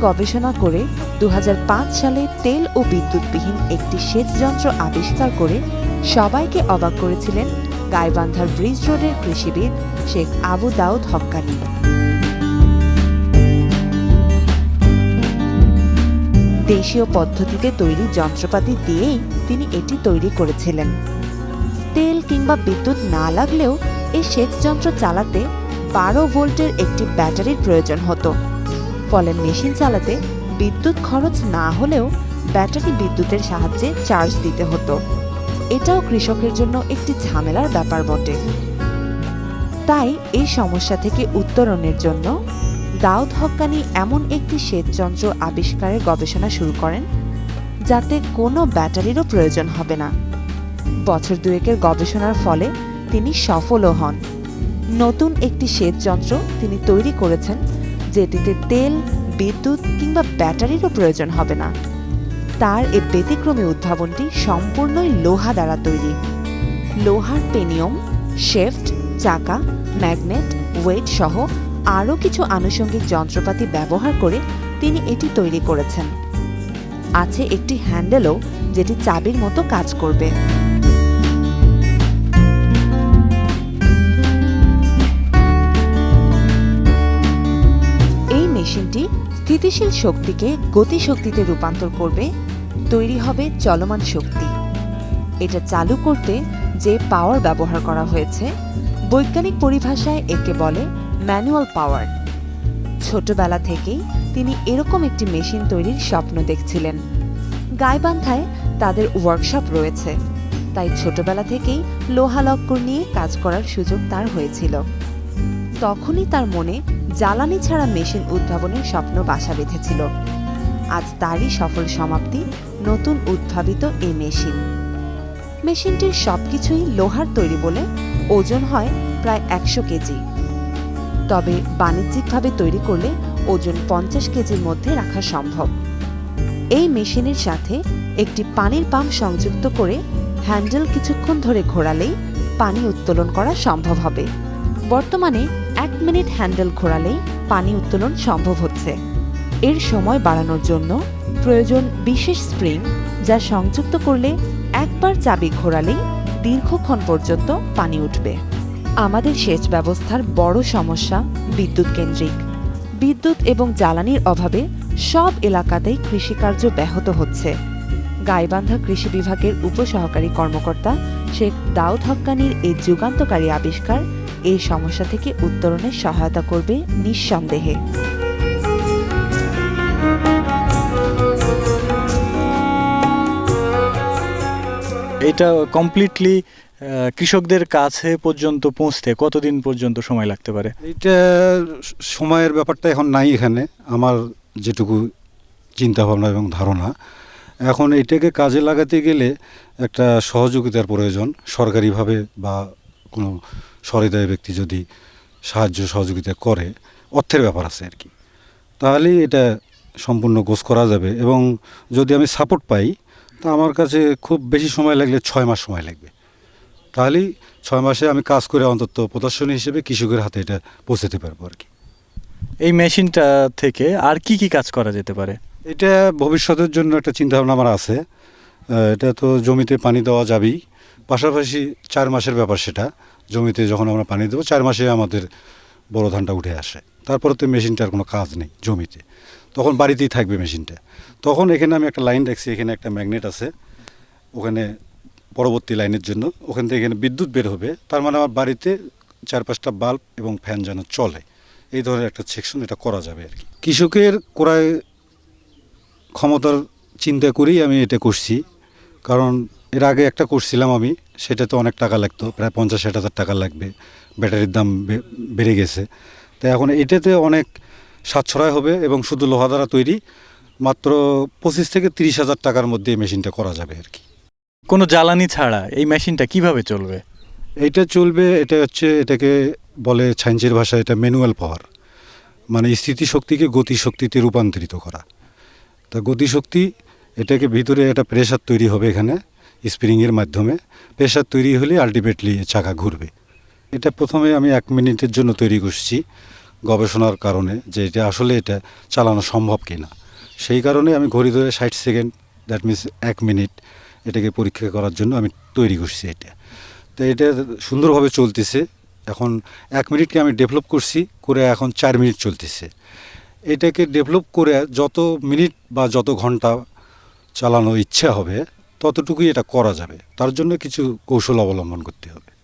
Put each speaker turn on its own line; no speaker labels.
গবেষণা করে দু হাজার পাঁচ সালে তেল ও বিদ্যুৎবিহীন একটি সেচ যন্ত্র আবিষ্কার করে সবাইকে অবাক করেছিলেন গাইবান্ধার ব্রিজ রোডের কৃষিবিদ শেখ আবু দাউদ হক্কানি। দেশীয় পদ্ধতিতে তৈরি যন্ত্রপাতি দিয়েই তিনি এটি তৈরি করেছিলেন। তেল কিংবা বিদ্যুৎ না লাগলেও এই সেচ যন্ত্র চালাতে বারো ভোল্টের একটি ব্যাটারির প্রয়োজন হতো। ফলে মেশিন চালাতে বিদ্যুৎ খরচ না হলেও ব্যাটারি বিদ্যুতের সাহায্যে চার্জ দিতে হতো। এটাও কৃষকের জন্য একটি ঝামেলার ব্যাপার বটে। তাই এই সমস্যা থেকে উত্তরণের জন্য দাউদ হক্কানি এমন একটি সেচ যন্ত্র আবিষ্কারের গবেষণা শুরু করেন, যাতে কোনো ব্যাটারিরও প্রয়োজন হবে না। বছর দুয়েকের গবেষণার ফলে তিনি সফলও হন। নতুন একটি সেচ যন্ত্র তিনি তৈরি করেছেন যেটিতে তেল, বিদ্যুৎ কিংবা ব্যাটারিরও প্রয়োজন হবে না। তার এ ব্যতিক্রমী উদ্ভাবনটি সম্পূর্ণই লোহা দ্বারা তৈরি। লোহার পেনিয়ম, শেফট, চাকা, ম্যাগনেট, ওয়েট সহ আরও কিছু আনুষঙ্গিক যন্ত্রপাতি ব্যবহার করে তিনি এটি তৈরি করেছেন। আছে একটি হ্যান্ডেলও যেটি চাবির মতো কাজ করবে। স্থিতিশীল শক্তিকে গতিশক্তিতে রূপান্তর করবে, তৈরি হবে চলমান শক্তি। এটা চালু করতে যে পাওয়ার ব্যবহার করা হয়েছে, বৈজ্ঞানিক পরিভাষায় একে বলে ম্যানুয়াল পাওয়ার ছোটবেলা থেকেই তিনি এরকম একটি মেশিন তৈরির স্বপ্ন দেখছিলেন। গাইবান্ধায় তাদের ওয়ার্কশপ রয়েছে, তাই ছোটবেলা থেকেই লোহা লক্কর নিয়ে কাজ করার সুযোগ তার হয়েছিল। তখনই তার মনে জ্বালানি ছাড়া মেশিন উদ্ভাবনের স্বপ্ন বাসা বেঁধেছিল। আজ তারই সফল সমাপ্তি নতুন উদ্ভাবিত এই মেশিন। মেশিনটির সবকিছুই লোহার তৈরি বলে ওজন হয় প্রায় একশো কেজি। তবে বাণিজ্যিকভাবে তৈরি করলে ওজন পঞ্চাশ কেজির মধ্যে রাখা সম্ভব। এই মেশিনের সাথে একটি পানির পাম্প সংযুক্ত করে হ্যান্ডেল কিছুক্ষণ ধরে ঘোরালেই পানি উত্তোলন করা সম্ভব হবে। বর্তমানে এক মিনিট হ্যান্ডেল ঘোরালেই পানি উত্তোলন সম্ভব হচ্ছে। এর সময় বাড়ানোর জন্য প্রয়োজন বিশেষ স্প্রিং, যা সংযুক্ত করলে একবার চাবি ঘোরালেই দীর্ঘক্ষণ পর্যন্ত পানি উঠবে। আমাদের সেচ ব্যবস্থার বড় সমস্যা বিদ্যুৎ কেন্দ্রিক। বিদ্যুৎ এবং জ্বালানির অভাবে সব এলাকাতেই কৃষিকার্য ব্যাহত হচ্ছে। গাইবান্ধা কৃষি বিভাগের উপসহকারী কর্মকর্তা শেখ দাউদ হক্কানির এই যুগান্তকারী আবিষ্কার এই সমস্যা থেকে উত্তরণে সহায়তা করবে নিঃসন্দেহে।
এটা কমপ্লিটলি কৃষকদের কাছে পর্যন্ত পৌঁছতে কতদিন পর্যন্ত সময় লাগতে পারে?
এইটা সময়ের ব্যাপারটা এখন নাই এখানে আমার যেটুকু চিন্তা ভাবনা এবং ধারণা। এখন এটাকে কাজে লাগাতে গেলে একটা সহযোগিতার প্রয়োজন সরকারিভাবে বা কোনো সহৃদয় ব্যক্তি যদি সাহায্য সহযোগিতা করে অর্থের ব্যাপার আছে আর কি। তাহলেই এটা সম্পূর্ণ গোছ করা যাবে এবং যদি আমি সাপোর্ট পাই তা আমার কাছে খুব বেশি সময় লাগলে ছয় মাস সময় লাগবে। তাহলেই ছয় মাসে আমি কাজ করে অন্তত প্রদর্শনী হিসেবে কৃষকের হাতে এটা পৌঁছাতে পারব আর কি।
এই মেশিনটা থেকে আর কি কি কাজ করা যেতে পারে?
এটা ভবিষ্যতের জন্য একটা চিন্তাভাবনা আমার আছে। এটা তো জমিতে পানি দেওয়া যাবেই। পাশাপাশি চার মাসের ব্যাপার সেটা। জমিতে যখন আমরা পানি দেবো, চার মাসে আমাদের বড় ধানটা উঠে আসে। তারপরে তো মেশিনটার কোনো কাজ নেই জমিতে। তখন বাড়িতেই থাকবে মেশিনটা। তখন এখানে আমি একটা লাইন রাখছি এখানে একটা ম্যাগনেট আছে। ওখানে পরবর্তী লাইনের জন্য। ওখান থেকে এখানে বিদ্যুৎ বের হবে। তার মানে আমার বাড়িতে চার পাঁচটা বাল্ব এবং ফ্যান যেন চলে। এই ধরনের একটা সেকশন এটা করা যাবে আর কি। কৃষকের ক্রয় ক্ষমতার চিন্তা করেই আমি এটা করছি। কারণ এর আগে একটা করছিলাম আমি সেটা তো অনেক টাকা লাগতো প্রায় পঞ্চাশ ষাট হাজার টাকা লাগবে। ব্যাটারির দাম বেড়ে গেছে। তাই এখন এটাতে অনেক সাশ্রয় হবে এবং শুধু লোহা দ্বারা তৈরি মাত্র পঁচিশ থেকে তিরিশ হাজার টাকার মধ্যে এই মেশিনটা করা যাবে আর কি।
কোনো জ্বালানি ছাড়া এই মেশিনটা কীভাবে চলবে?
এটা চলবে এটা হচ্ছে এটাকে বলে সায়েন্সের ভাষায় এটা ম্যানুয়াল পাওয়ার মানে স্থিতিশক্তিকে গতিশক্তিতে রূপান্তরিত করা। তা গতিশক্তি এটাকে ভিতরে একটা প্রেশার তৈরি হবে এখানে। স্প্রিংয়ের মাধ্যমে প্রেশার তৈরি হলে আলটিমেটলি চাকা ঘুরবে। এটা প্রথমে আমি এক মিনিটের জন্য তৈরি করছি গবেষণার কারণে যে এটা আসলে এটা চালানো সম্ভব কি না সেই কারণে আমি ঘড়ি ধরে ষাট সেকেন্ড দ্যাট মিনস এক মিনিট এটাকে পরীক্ষা করার জন্য আমি তৈরি করছি এটা। তো এটা সুন্দরভাবে চলতেছে। এখন এক মিনিটকে আমি ডেভেলপ করছি, করে এখন চার মিনিট চলতেছে। এটাকে ডেভেলপ করে যত মিনিট বা যত ঘণ্টা চালানো ইচ্ছা হবে ততটুকুই এটা করা যাবে। তার জন্য কিছু কৌশল অবলম্বন করতে হবে।